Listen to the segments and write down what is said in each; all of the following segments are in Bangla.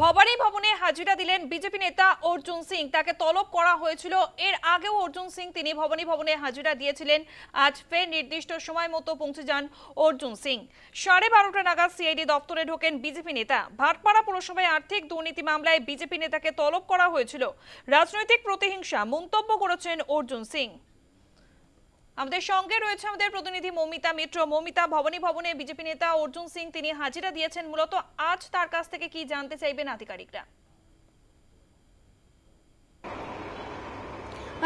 ভবানী ভবনে হাজিরা দিলেন বিজেপি নেতা অর্জুন সিং। তাকে তলব করা হয়েছিল। এর আগেও অর্জুন সিং তিনি ভবানী ভবনে হাজিরা দিয়েছিলেন। আজ ফের নির্দিষ্ট সময় মতো পৌঁছে যান অর্জুন সিং। সাড়ে বারোটা নাগাদ সিআইডি দপ্তরে ঢোকেন বিজেপি নেতা। ভাটপাড়া পুরসভায় আর্থিক দুর্নীতি মামলায় বিজেপি নেতাকে তলব করা হয়েছিল। রাজনৈতিক প্রতিহিংসা মন্তব্য করেছেন অর্জুন সিং। আমাদের সঙ্গে রয়েছে আমাদের প্রতিনিধি মমিতা মিত্র। মমিতা, ভবনী ভবনে বিজেপি নেতা অর্জুন সিং, তিনি হাজিরা দিয়েছেন। মূলত আজ তার কাছ থেকে কি জানতে চাইবেন আধিকারিকরা?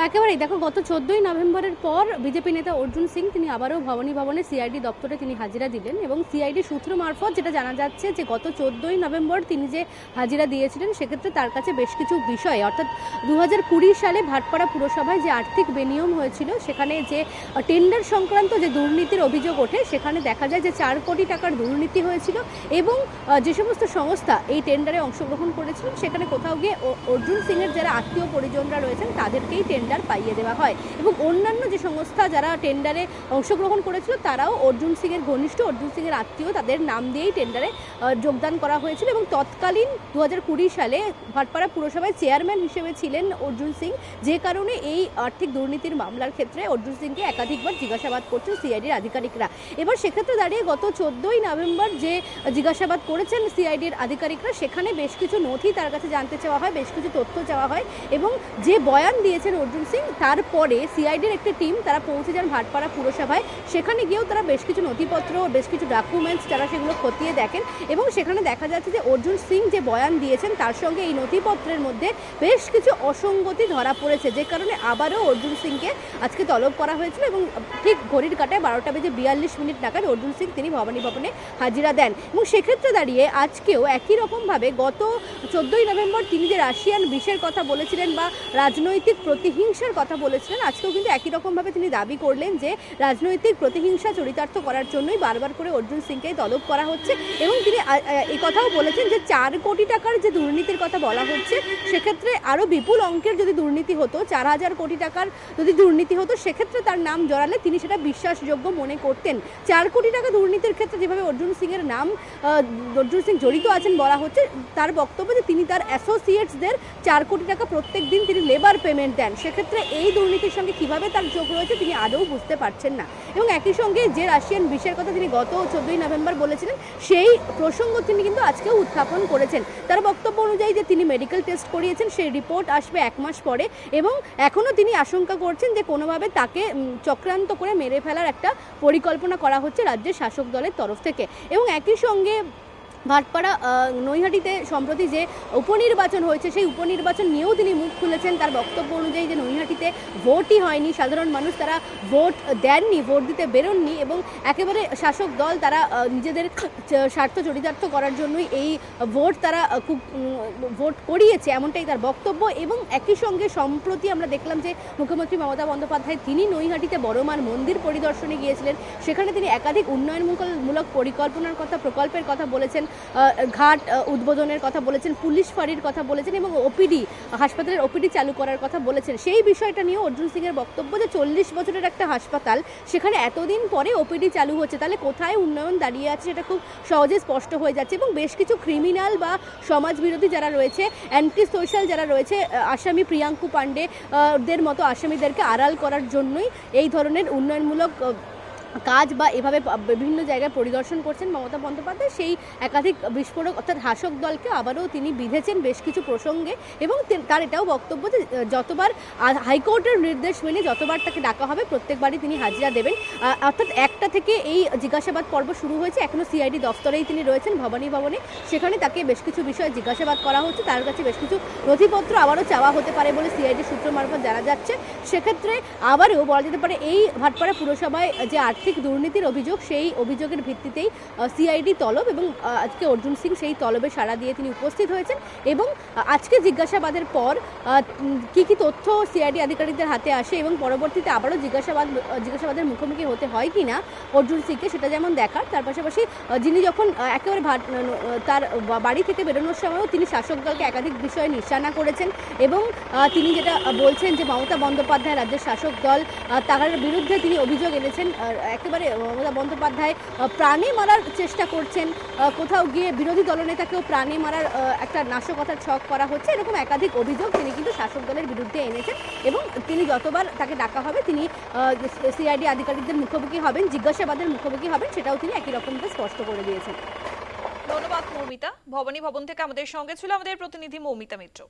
একেবারেই। দেখো, গত চোদ্দোই নভেম্বরের পর বিজেপি নেতা অর্জুন সিং, তিনি আবারও ভবানী ভবনে সিআইডি দপ্তরে তিনি হাজিরা দিলেন এবং সিআইডি সূত্র মারফত যেটা জানা যাচ্ছে যে, গত চোদ্দোই নভেম্বর তিনি যে হাজিরা দিয়েছিলেন, সেক্ষেত্রে তার কাছে বেশ কিছু বিষয়। অর্থাৎ দু হাজার কুড়ি সালে ভাটপাড়া পুরসভায় যে আর্থিক বেনিয়ম হয়েছিল, সেখানে যে টেন্ডার সংক্রান্ত যে দুর্নীতির অভিযোগ ওঠে, সেখানে দেখা যায় যে চার কোটি টাকার দুর্নীতি হয়েছিল এবং যে সমস্ত সংস্থা এই টেন্ডারে অংশগ্রহণ করেছিলেন সেখানে কোথাও গিয়ে অর্জুন সিংয়ের যারা আত্মীয় পরিজনরা রয়েছেন, তাদেরকেই টেন্ডার পাইয়ে দেওয়া হয়। এবং অন্যান্য যে সংস্থা যারা টেন্ডারে অংশগ্রহণ করেছিল, তারাও অর্জুন সিংয়ের ঘনিষ্ঠ, অর্জুন সিংয়ের আত্মীয়, তাদের নাম দিয়েই টেন্ডারে যোগদান করা হয়েছিল। এবং তৎকালীন দু হাজার কুড়ি সালে ভাটপাড়া পুরসভায় চেয়ারম্যান হিসেবে ছিলেন অর্জুন সিং। যে কারণে এই আর্থিক দুর্নীতির মামলার ক্ষেত্রে অর্জুন সিংকে একাধিকবার জিজ্ঞাসাবাদ করছেন সিআইডির আধিকারিকরা। এবার সেক্ষেত্রে দাঁড়িয়ে গত চোদ্দোই নভেম্বর যে জিজ্ঞাসাবাদ করেছেন সিআইডির আধিকারিকরা, সেখানে বেশ কিছু নথি তার কাছে জানতে চাওয়া হয়, বেশ কিছু তথ্য চাওয়া হয়। এবং যে বয়ান দিয়েছেন অর্জুন সিং। তারপরে সিআইডির একটি টিম তারা পৌঁছে যান ভাটপাড়া পুরসভায়। সেখানে গিয়েও তারা বেশ কিছু নথিপত্র, বেশ কিছু ডকুমেন্টস তারা সেগুলো খতিয়ে দেখেন এবং সেখানে দেখা যাচ্ছে যে অর্জুন সিং যে বয়ান দিয়েছেন, তার সঙ্গে এই নথিপত্রের মধ্যে বেশ কিছু অসঙ্গতি ধরা পড়েছে, যে কারণে আবারও অর্জুন সিংকে আজকে তলব করা হয়েছিল এবং ঠিক ঘড়ির কাটায় বারোটা বেজে বিয়াল্লিশ মিনিট নাগাদ অর্জুন সিং তিনি ভবানী ভবনে হাজিরা দেন এবং সেক্ষেত্রে দাঁড়িয়ে আজকেও একই রকমভাবে গত চোদ্দোই নভেম্বর তিনি যে রাশিয়ান বিষের কথা বলেছিলেন বা রাজনৈতিক প্রতিহিংসার কথা বলেছিলেন। আজকেও কিন্তু একই রকমভাবে তিনি দাবি করলেন যে, রাজনৈতিক প্রতিহিংসা চরিতার্থ করার জন্যই বারবার করে অর্জুন সিংকে তলব করা হচ্ছে এবং তিনি এই কথাও বলেছেন যে, চার কোটি টাকার যে দুর্নীতির কথা বলা হচ্ছে, সেক্ষেত্রে আরও বিপুল অঙ্কের যদি দুর্নীতি হতো, চার হাজার কোটি টাকার যদি দুর্নীতি হতো, সেক্ষেত্রে তার নাম জড়ালে তিনি সেটা বিশ্বাসযোগ্য মনে করতেন। চার কোটি টাকা দুর্নীতির ক্ষেত্রে যেভাবে অর্জুন সিংয়ের নাম অর্জুন সিং জড়িত আছেন বলা হচ্ছে, তার বক্তব্য যে তিনি তার অ্যাসোসিয়েটসদের চার কোটি টাকা প্রত্যেক দিন তিনি লেবার পেমেন্ট দেন সেক্ষেত্রে এই দুর্নীতির সঙ্গে কীভাবে তার যোগ রয়েছে তিনি আদৌ বুঝতে পারছেন না। এবং একই সঙ্গে যে রাশিয়ান বিষের কথা তিনি গত চোদ্দোই নভেম্বর বলেছিলেন, সেই প্রসঙ্গ তিনি কিন্তু আজকেও উত্থাপন করেছেন। তার বক্তব্য অনুযায়ী যে তিনি মেডিকেল টেস্ট করিয়েছেন, সেই রিপোর্ট আসবে এক মাস পরে এবং এখনও তিনি আশঙ্কা করছেন যে কোনোভাবে তাকে চক্রান্ত করে মেরে ফেলার একটা পরিকল্পনা করা হচ্ছে রাজ্যের শাসক দলের তরফ থেকে। এবং একই সঙ্গে ভাটপাড়া নৈহাটিতে সম্প্রতি যে উপনির্বাচন হয়েছে, সেই উপনির্বাচন নিয়েও তিনি মুখ খুলেছেন। তার বক্তব্য অনুযায়ী যে নৈহাটিতে ভোটই হয়নি, সাধারণ মানুষ তারা ভোট দেননি, ভোট দিতে বেরোননি এবং একেবারে শাসক দল তারা নিজেদের স্বার্থ চরিতার্থ করার জন্যই এই ভোট তারা ভোট করিয়েছে এমনটাই তার বক্তব্য এবং একই সঙ্গে সম্প্রতি আমরা দেখলাম যে মুখ্যমন্ত্রী মমতা বন্দ্যোপাধ্যায় তিনি নৈহাটিতে বড়মার মন্দির পরিদর্শনে গিয়েছিলেন। সেখানে তিনি একাধিক উন্নয়নমূলক পরিকল্পনার কথা, প্রকল্পের কথা বলেছেন। ঘাট উদ্বোধনের কথা বলেছেন, পুলিশ ফাঁড়ির কথা বলেছেন এবং ওপিডি হাসপাতালের ওপিডি চালু করার কথা বলেছেন। সেই বিষয়টা নিয়ে অর্জুন সিংয়ের বক্তব্য যে চল্লিশ বছরের একটা হাসপাতাল, সেখানে এতদিন পরে ওপিডি চালু হচ্ছে, তাহলে কোথায় উন্নয়ন দাঁড়িয়ে আছে সেটা খুব সহজে স্পষ্ট হয়ে যাচ্ছে এবং বেশ কিছু ক্রিমিনাল বা সমাজ বিরোধী যারা রয়েছে অ্যান্টি সোশ্যাল যারা রয়েছে আসামি প্রিয়াঙ্কু পাণ্ডে দের মতো আসামিদেরকে আড়াল করার জন্যই এই ধরনের উন্নয়নমূলক কাজ বা এভাবে বিভিন্ন জায়গায় পরিদর্শন করছেন মমতা বন্দ্যোপাধ্যায়, সেই একাধিক বিস্ফোরক অর্থাৎ হাসক দলকে আবারও তিনি বিঁধেছেন বেশ কিছু প্রসঙ্গে এবং তার এটাও বক্তব্য যে যতবার হাইকোর্টের নির্দেশ মেনে যতবার তাকে ডাকা হবে, প্রত্যেকবারই তিনি হাজিরা দেবেন। অর্থাৎ একটা থেকে এই জিজ্ঞাসাবাদ পর্ব শুরু হয়েছে, এখনও সিআইডি দফতরেই তিনি রয়েছেন ভবানী ভবনে। সেখানে তাকে বেশ কিছু বিষয়ে জিজ্ঞাসাবাদ করা হচ্ছে, তার কাছে বেশ কিছু নথিপত্র আবারও চাওয়া হতে পারে বলে সিআইডি সূত্র মারফত জানা যাচ্ছে। সেক্ষেত্রে আবারও বলা যেতে পারে, এই ভাটপাড়া পুরসভায় যে আর্থিক দুর্নীতির অভিযোগ, সেই অভিযোগের ভিত্তিতেই সিআইডি তলব এবং আজকে অর্জুন সিং সেই তলবে সাড়া দিয়ে তিনি উপস্থিত হয়েছেন এবং আজকে জিজ্ঞাসাবাদের পর কি কি তথ্য সিআইডি আধিকারিকদের হাতে আসে এবং পরবর্তীতে আবারও জিজ্ঞাসাবাদ, জিজ্ঞাসাবাদের মুখোমুখি হতে হয় কি না, অর্জুন সিংকে সেটা যেমন দেখার, তার পাশাপাশি যিনি যখন একেবারে তার বাড়ি থেকে বেরোনোর সময়ও তিনি শাসক দলকে একাধিক বিষয়ে নিশানা করেছেন এবং তিনি যেটা বলছেন যে মমতা বন্দ্যোপাধ্যায় রাজ্যের শাসক দল তার বিরুদ্ধে তিনি অভিযোগ এনেছেন একেবারে মমতা বন্দ্যোপাধ্যায় প্রাণে মারার চেষ্টা করছেন। কোথাও গিয়ে বিরোধী দলনেতাকেও প্রাণে মারার একটা নাশকতার ছক করা হচ্ছে। এরকম একাধিক অভিযোগ তিনি কিন্তু শাসক দলের বিরুদ্ধে এনেছেন এবং তিনি যতবার তাকে ডাকা হবে, তিনি সিআইডি আধিকারিকদের মুখোমুখি হবেন, জিজ্ঞাসাবাদের মুখোমুখি হবেন, সেটাও তিনি একই রকমভাবে স্পষ্ট করে দিয়েছেন। ধন্যবাদ, মৌমিতা। ভবানী ভবন থেকে আমাদের সঙ্গে ছিল আমাদের প্রতিনিধি মৌমিতা মিত্র।